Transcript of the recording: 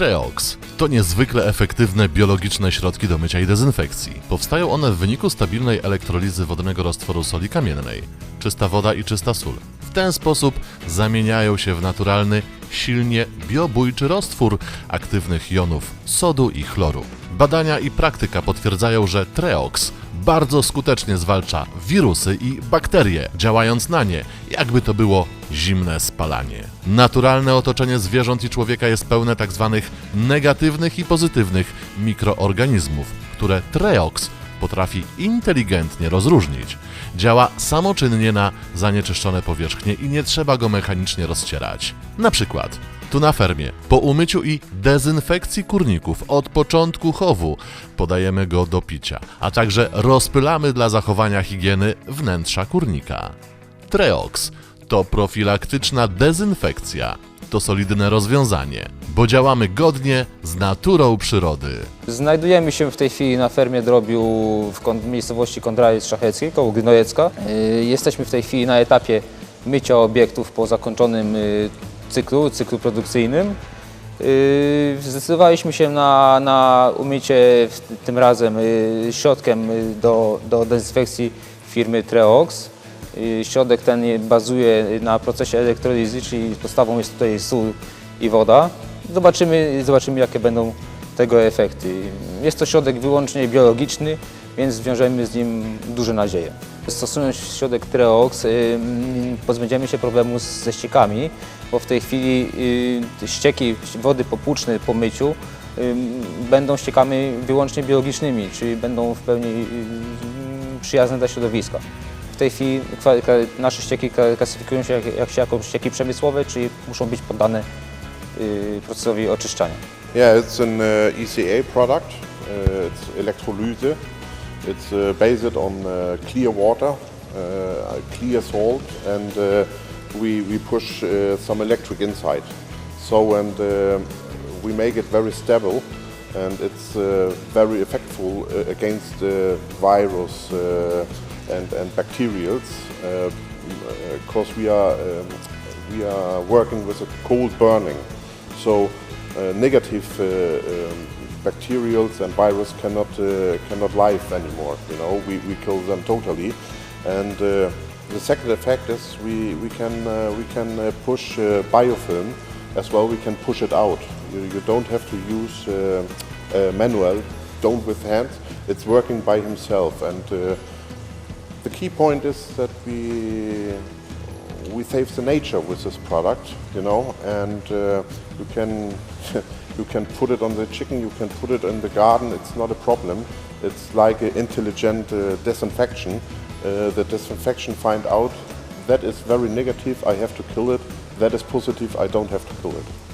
Treox to niezwykle efektywne biologiczne środki do mycia i dezynfekcji. Powstają one w wyniku stabilnej elektrolizy wodnego roztworu soli kamiennej. Czysta woda i czysta sól. W ten sposób zamieniają się w naturalny, silnie biobójczy roztwór aktywnych jonów sodu i chloru. Badania i praktyka potwierdzają, że Treox bardzo skutecznie zwalcza wirusy i bakterie, działając na nie, jakby to było zimne spalanie. Naturalne otoczenie zwierząt i człowieka jest pełne tzw. negatywnych i pozytywnych mikroorganizmów, które Treox potrafi inteligentnie rozróżnić. Działa samoczynnie na zanieczyszczone powierzchnie i nie trzeba go mechanicznie rozcierać. Na przykład, tu na fermie, po umyciu i dezynfekcji kurników od początku chowu podajemy go do picia, a także rozpylamy dla zachowania higieny wnętrza kurnika. Treox to profilaktyczna dezynfekcja. To solidne rozwiązanie, bo działamy godnie z naturą przyrody. Znajdujemy się w tej chwili na fermie drobiu w miejscowości Kondraliec Szacheckiej, koło Gnojecka. Y, Jesteśmy w tej chwili na etapie mycia obiektów po zakończonym y, cyklu, cyklu produkcyjnym. Y, Zdecydowaliśmy się na, na umycie tym razem y, środkiem y, do, do dezynfekcji firmy Treox. Środek ten bazuje na procesie elektrolizy, czyli podstawą jest tutaj sól i woda. Zobaczymy, zobaczymy jakie będą tego efekty. Jest to środek wyłącznie biologiczny, więc wiążemy z nim duże nadzieje. Stosując środek Treox, y, mm, pozbędziemy się problemu ze ściekami, bo w tej chwili y, ścieki wody popłuczne po myciu y, będą ściekami wyłącznie biologicznymi, czyli będą w pełni y, przyjazne dla środowiska. W tej chwili nasze ścieki klasyfikują się jak, jako ścieki przemysłowe, czyli muszą być poddane procesowi oczyszczania. Yeah, it's an uh, ECA product. Uh, it's electrolyse. It's uh, based on clear water, clear salt, and we, we push some electric inside. So, and we make it very stable, and it's uh, very effectful uh, against uh, virus and, and bacterials, because we are um, we are working with a cold burning. So uh, negative uh, um, bacterials and virus cannot uh, cannot live anymore. You know, we, we kill them totally. And the second effect is we we can we can push biofilm as well. We can push it out. You, you don't have to use manual. Don't with hands. It's working by himself. And the key point is that we we save the nature with this product, you know, and uh, you can you can put it on the chicken, you can put it in the garden. It's not a problem. It's like an intelligent uh, disinfection. Uh, the disinfection find out that is very negative. I have to kill it. That is positive. I don't have to kill it.